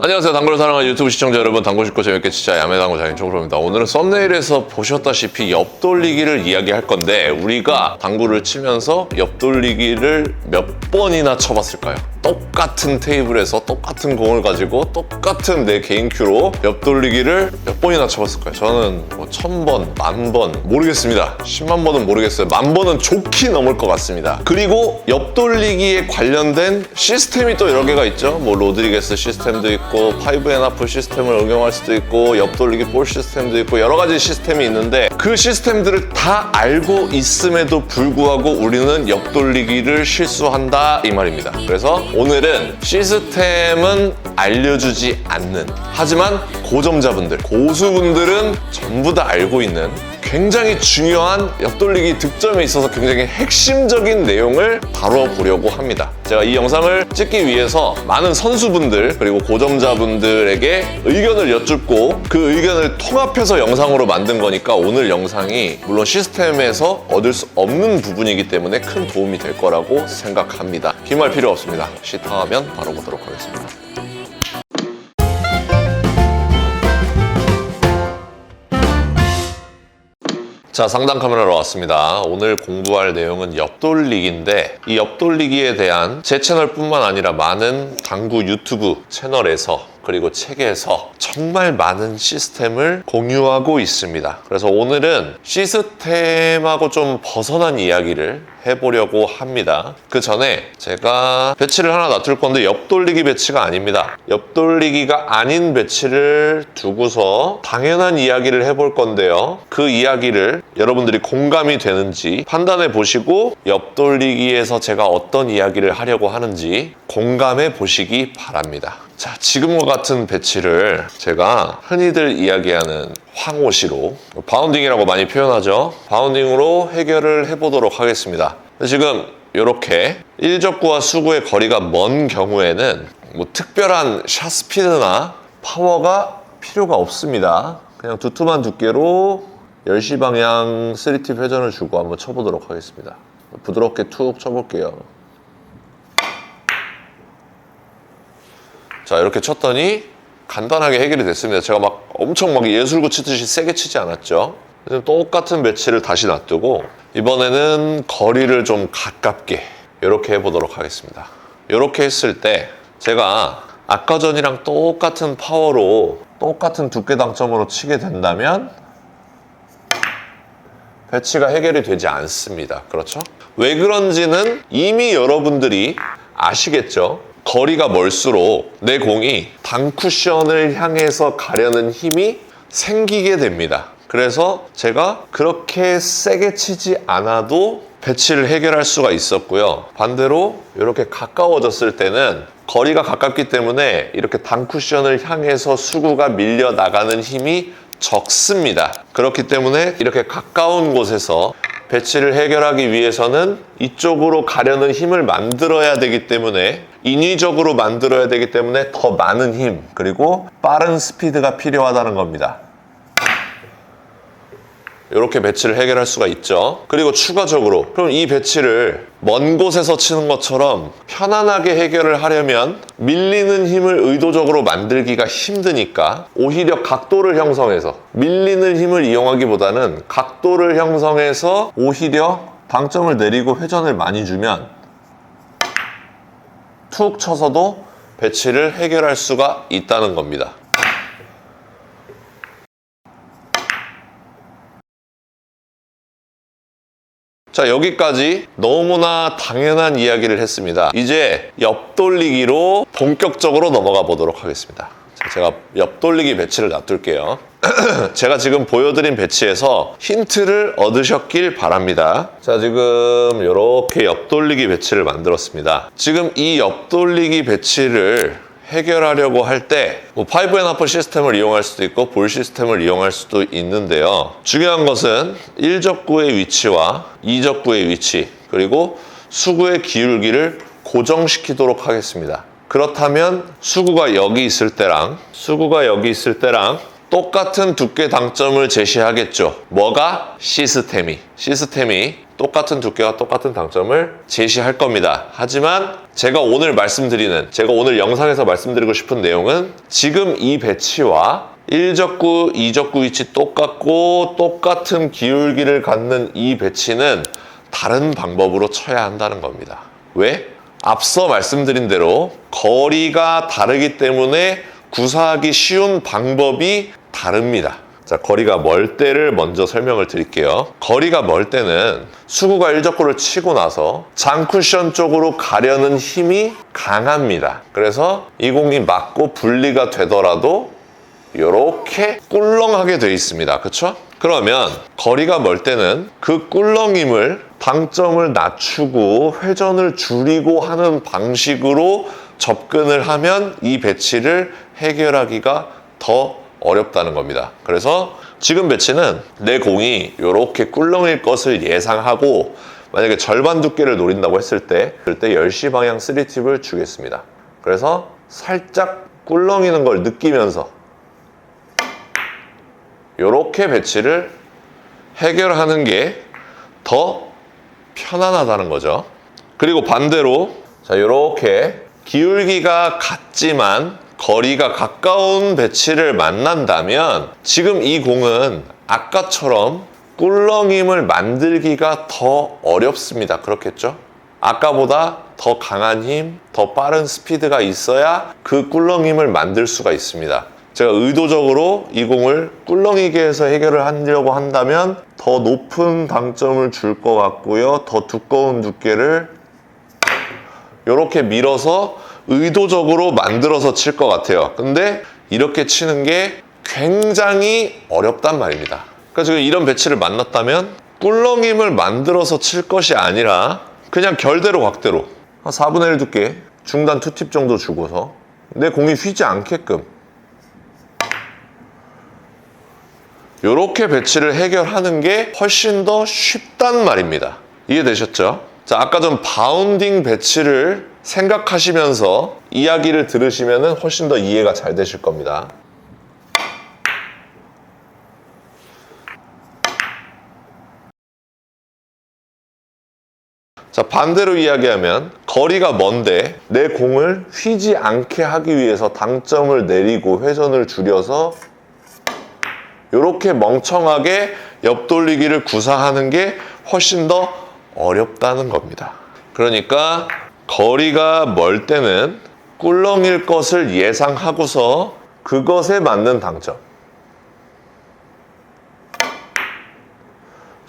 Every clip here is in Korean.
안녕하세요. 당구를 사랑하는 유튜브 시청자 여러분. 당구 쉽고 재밌게 진짜 야매 당구 장인 총프로입니다. 오늘은 썸네일에서 보셨다시피 옆돌리기를 이야기할 건데 우리가 당구를 치면서 옆돌리기를 몇 번이나 쳐봤을까요? 똑같은 테이블에서 똑같은 공을 가지고 똑같은 내 개인 큐로 옆돌리기를 몇 번이나 쳐봤을까요? 저는 뭐 천 번, 만 번, 모르겠습니다. 10만 번은 모르겠어요. 만 번은 좋게 넘을 것 같습니다. 그리고 옆돌리기에 관련된 시스템이 또 여러 개가 있죠. 뭐 로드리게스 시스템도 있고 파이브 앤 하프 시스템을 응용할 수도 있고 옆돌리기 볼 시스템도 있고 여러 가지 시스템이 있는데 그 시스템들을 다 알고 있음에도 불구하고 우리는 옆돌리기를 실수한다 이 말입니다. 그래서 오늘은 시스템은 알려주지 않는 하지만 고점자분들, 고수분들은 전부 다 알고 있는 굉장히 중요한 옆돌리기 득점에 있어서 굉장히 핵심적인 내용을 다뤄보려고 합니다. 제가 이 영상을 찍기 위해서 많은 선수분들 그리고 고점자분들에게 의견을 여쭙고 그 의견을 통합해서 영상으로 만든 거니까 오늘 영상이 물론 시스템에서 얻을 수 없는 부분이기 때문에 큰 도움이 될 거라고 생각합니다. 긴 말 필요 없습니다. 시타하면 바로 보도록 하겠습니다. 자, 상단 카메라로 왔습니다. 오늘 공부할 내용은 옆돌리기인데 이 옆돌리기에 대한 제 채널뿐만 아니라 많은 당구 유튜브 채널에서 그리고 책에서 정말 많은 시스템을 공유하고 있습니다. 그래서 오늘은 시스템하고 좀 벗어난 이야기를 해보려고 합니다. 그 전에 제가 배치를 하나 놔둘 건데 옆돌리기 배치가 아닙니다. 옆돌리기가 아닌 배치를 두고서 당연한 이야기를 해볼 건데요. 그 이야기를 여러분들이 공감이 되는지 판단해 보시고 옆돌리기에서 제가 어떤 이야기를 하려고 하는지 공감해 보시기 바랍니다. 자, 지금과 같은 배치를 제가 흔히들 이야기하는 황호시로 바운딩이라고 많이 표현하죠. 바운딩으로 해결을 해보도록 하겠습니다. 지금 이렇게 1적구와 수구의 거리가 먼 경우에는 뭐 특별한 샷 스피드나 파워가 필요가 없습니다. 그냥 두툼한 두께로 10시 방향 3팁 회전을 주고 한번 쳐보도록 하겠습니다. 부드럽게 툭 쳐볼게요. 자 이렇게 쳤더니 간단하게 해결이 됐습니다. 제가 막 엄청 막 예술구 치듯이 세게 치지 않았죠. 똑같은 배치를 다시 놔두고 이번에는 거리를 좀 가깝게 이렇게 해보도록 하겠습니다. 이렇게 했을 때 제가 아까 전이랑 똑같은 파워로 똑같은 두께 당점으로 치게 된다면 배치가 해결이 되지 않습니다. 그렇죠? 왜 그런지는 이미 여러분들이 아시겠죠? 거리가 멀수록 내 공이 당 쿠션을 향해서 가려는 힘이 생기게 됩니다. 그래서 제가 그렇게 세게 치지 않아도 배치를 해결할 수가 있었고요. 반대로 이렇게 가까워졌을 때는 거리가 가깝기 때문에 이렇게 당 쿠션을 향해서 수구가 밀려 나가는 힘이 적습니다. 그렇기 때문에 이렇게 가까운 곳에서 배치를 해결하기 위해서는 이쪽으로 가려는 힘을 만들어야 되기 때문에 인위적으로 만들어야 되기 때문에 더 많은 힘 그리고 빠른 스피드가 필요하다는 겁니다. 이렇게 배치를 해결할 수가 있죠. 그리고 추가적으로 그럼 이 배치를 먼 곳에서 치는 것처럼 편안하게 해결을 하려면 밀리는 힘을 의도적으로 만들기가 힘드니까 오히려 각도를 형성해서 밀리는 힘을 이용하기보다는 각도를 형성해서 오히려 당점을 내리고 회전을 많이 주면 툭 쳐서도 배치를 해결할 수가 있다는 겁니다. 자, 여기까지 너무나 당연한 이야기를 했습니다. 이제 옆돌리기로 본격적으로 넘어가 보도록 하겠습니다. 자, 제가 옆돌리기 배치를 놔둘게요. 제가 지금 보여드린 배치에서 힌트를 얻으셨길 바랍니다. 자, 지금 이렇게 옆돌리기 배치를 만들었습니다. 지금 이 옆돌리기 배치를 해결하려고 할 때, 뭐, 파이브 앤 하프 시스템을 이용할 수도 있고, 볼 시스템을 이용할 수도 있는데요. 중요한 것은 1적구의 위치와 2적구의 위치, 그리고 수구의 기울기를 고정시키도록 하겠습니다. 그렇다면 수구가 여기 있을 때랑 수구가 여기 있을 때랑 똑같은 두께 당점을 제시하겠죠. 뭐가? 시스템이. 시스템이 똑같은 두께와 똑같은 당점을 제시할 겁니다. 하지만 제가 오늘 말씀드리는, 제가 오늘 영상에서 말씀드리고 싶은 내용은 지금 이 배치와 1적구, 2적구 위치 똑같고 똑같은 기울기를 갖는 이 배치는 다른 방법으로 쳐야 한다는 겁니다. 왜? 앞서 말씀드린 대로 거리가 다르기 때문에 구사하기 쉬운 방법이 다릅니다. 자, 거리가 멀 때를 먼저 설명을 드릴게요. 거리가 멀 때는 수구가 일적구를 치고 나서 장쿠션 쪽으로 가려는 힘이 강합니다. 그래서 이 공이 맞고 분리가 되더라도 이렇게 꿀렁하게 돼 있습니다. 그쵸? 그러면 거리가 멀 때는 그 꿀렁임을 당점을 낮추고 회전을 줄이고 하는 방식으로 접근을 하면 이 배치를 해결하기가 더 어렵다는 겁니다. 그래서 지금 배치는 내 공이 이렇게 꿀렁일 것을 예상하고 만약에 절반 두께를 노린다고 했을 때 그때 10시 방향 3팁을 주겠습니다. 그래서 살짝 꿀렁이는 걸 느끼면서 이렇게 배치를 해결하는 게 더 편안하다는 거죠. 그리고 반대로 자 이렇게 기울기가 같지만 거리가 가까운 배치를 만난다면 지금 이 공은 아까처럼 꿀렁임을 만들기가 더 어렵습니다. 그렇겠죠? 아까보다 더 강한 힘, 더 빠른 스피드가 있어야 그 꿀렁임을 만들 수가 있습니다. 제가 의도적으로 이 공을 꿀렁이게 해서 해결을 하려고 한다면 더 높은 당점을 줄 것 같고요. 더 두꺼운 두께를 이렇게 밀어서 의도적으로 만들어서 칠 것 같아요. 근데 이렇게 치는 게 굉장히 어렵단 말입니다. 그러니까 지금 이런 배치를 만났다면 꿀렁임을 만들어서 칠 것이 아니라 그냥 결대로 각대로 한 4분의 1 두께 중단 투팁 정도 주고서 내 공이 휘지 않게끔 이렇게 배치를 해결하는 게 훨씬 더 쉽단 말입니다. 이해되셨죠? 자, 아까 전 바운딩 배치를 생각하시면서 이야기를 들으시면 훨씬 더 이해가 잘 되실 겁니다. 자, 반대로 이야기하면 거리가 먼데 내 공을 휘지 않게 하기 위해서 당점을 내리고 회전을 줄여서 이렇게 멍청하게 옆돌리기를 구사하는 게 훨씬 더 어렵다는 겁니다. 그러니까 거리가 멀 때는 꿀렁일 것을 예상하고서 그것에 맞는 당점.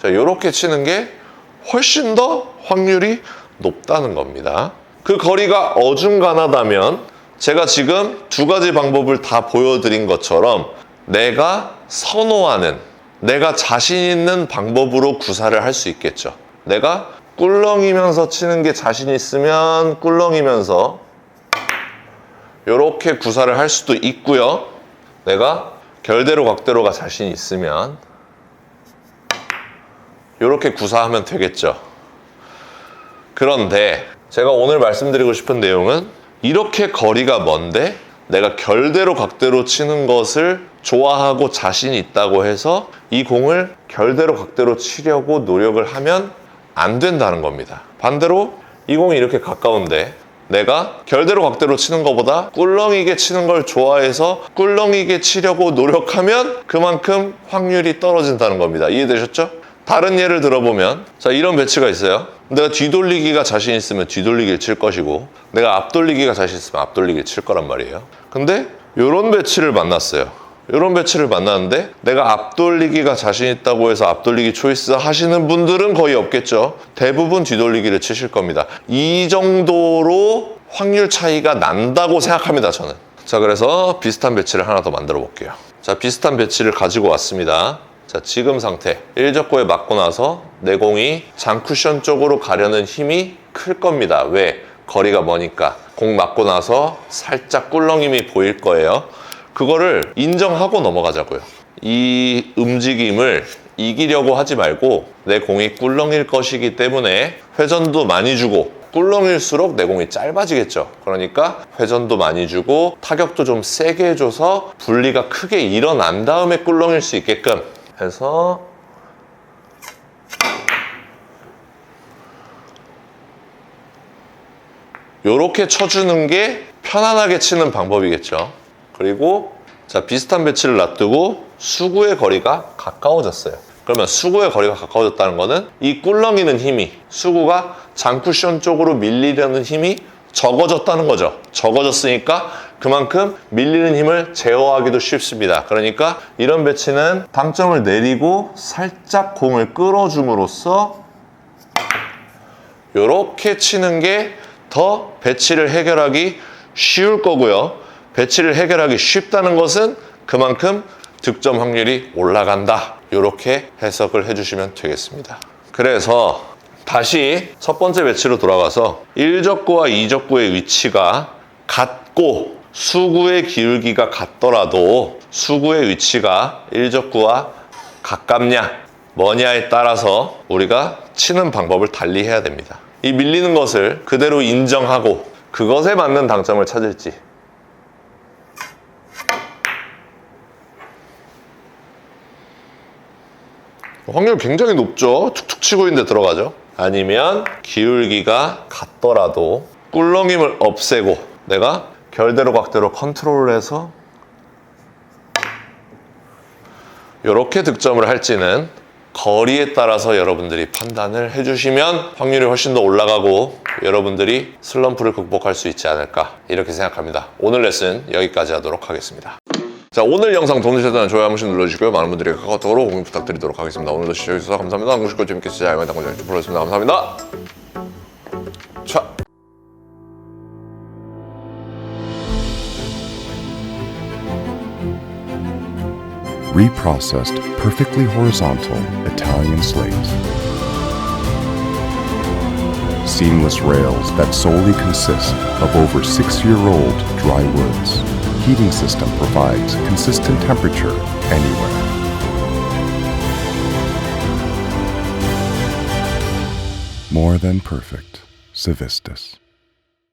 자, 이렇게 치는 게 훨씬 더 확률이 높다는 겁니다. 그 거리가 어중간하다면 제가 지금 두 가지 방법을 다 보여드린 것처럼 내가 선호하는, 내가 자신 있는 방법으로 구사를 할 수 있겠죠. 내가 꿀렁이면서 치는 게 자신 있으면 꿀렁이면서 이렇게 구사를 할 수도 있고요. 내가 결대로 각대로가 자신 있으면 이렇게 구사하면 되겠죠. 그런데 제가 오늘 말씀드리고 싶은 내용은 이렇게 거리가 먼데 내가 결대로 각대로 치는 것을 좋아하고 자신 있다고 해서 이 공을 결대로 각대로 치려고 노력을 하면 안 된다는 겁니다. 반대로 이 공이 이렇게 가까운데 내가 결대로 각대로 치는 것보다 꿀렁이게 치는 걸 좋아해서 꿀렁이게 치려고 노력하면 그만큼 확률이 떨어진다는 겁니다. 이해되셨죠? 다른 예를 들어보면 자 이런 배치가 있어요. 내가 뒤돌리기가 자신 있으면 뒤돌리기를 칠 것이고 내가 앞돌리기가 자신 있으면 앞돌리기를 칠 거란 말이에요. 근데 이런 배치를 만났어요. 이런 배치를 만났는데 내가 앞돌리기가 자신 있다고 해서 앞돌리기 초이스 하시는 분들은 거의 없겠죠. 대부분 뒤돌리기를 치실 겁니다. 이 정도로 확률 차이가 난다고 생각합니다, 저는. 자, 그래서 비슷한 배치를 하나 더 만들어 볼게요. 자, 비슷한 배치를 가지고 왔습니다. 자, 지금 상태. 1적고에 맞고 나서 내 공이 장쿠션 쪽으로 가려는 힘이 클 겁니다. 왜? 거리가 머니까. 공 맞고 나서 살짝 꿀렁임이 보일 거예요. 그거를 인정하고 넘어가자고요. 이 움직임을 이기려고 하지 말고 내 공이 꿀렁일 것이기 때문에 회전도 많이 주고 꿀렁일수록 내 공이 짧아지겠죠. 그러니까 회전도 많이 주고 타격도 좀 세게 해줘서 분리가 크게 일어난 다음에 꿀렁일 수 있게끔 해서 요렇게 쳐주는 게 편안하게 치는 방법이겠죠. 그리고 자 비슷한 배치를 놔두고 수구의 거리가 가까워졌어요. 그러면 수구의 거리가 가까워졌다는 거는 이 꿀렁이는 힘이 수구가 장쿠션 쪽으로 밀리려는 힘이 적어졌다는 거죠. 적어졌으니까 그만큼 밀리는 힘을 제어하기도 쉽습니다. 그러니까 이런 배치는 당점을 내리고 살짝 공을 끌어줌으로써 이렇게 치는 게 더 배치를 해결하기 쉬울 거고요. 배치를 해결하기 쉽다는 것은 그만큼 득점 확률이 올라간다. 이렇게 해석을 해주시면 되겠습니다. 그래서 다시 첫 번째 배치로 돌아가서 1적구와 2적구의 위치가 같고 수구의 기울기가 같더라도 수구의 위치가 1적구와 가깝냐 뭐냐에 따라서 우리가 치는 방법을 달리 해야 됩니다. 이 밀리는 것을 그대로 인정하고 그것에 맞는 당점을 찾을지 확률 굉장히 높죠. 툭툭 치고 있는데 들어가죠. 아니면 기울기가 같더라도 꿀렁임을 없애고 내가 결대로 각대로 컨트롤을 해서 이렇게 득점을 할지는 거리에 따라서 여러분들이 판단을 해주시면 확률이 훨씬 더 올라가고 여러분들이 슬럼프를 극복할 수 있지 않을까 이렇게 생각합니다. 오늘 레슨 여기까지 하도록 하겠습니다. 자 오늘 영상 도움이 되셨다면 좋아요 한 번씩 눌러주시고요. 많은 분들이 카카오톡으로 공유 부탁드리도록 하겠습니다. 오늘도 시청해주셔서 감사합니다. 한국식고 재밌게 진짜 알맞은 당구장 불러주습니다 감사합니다. 자. reprocessed perfectly horizontal Italian slate. Seamless rails that solely consist of over six year old dry woods. Heating system provides consistent temperature anywhere. More than perfect. Civistus.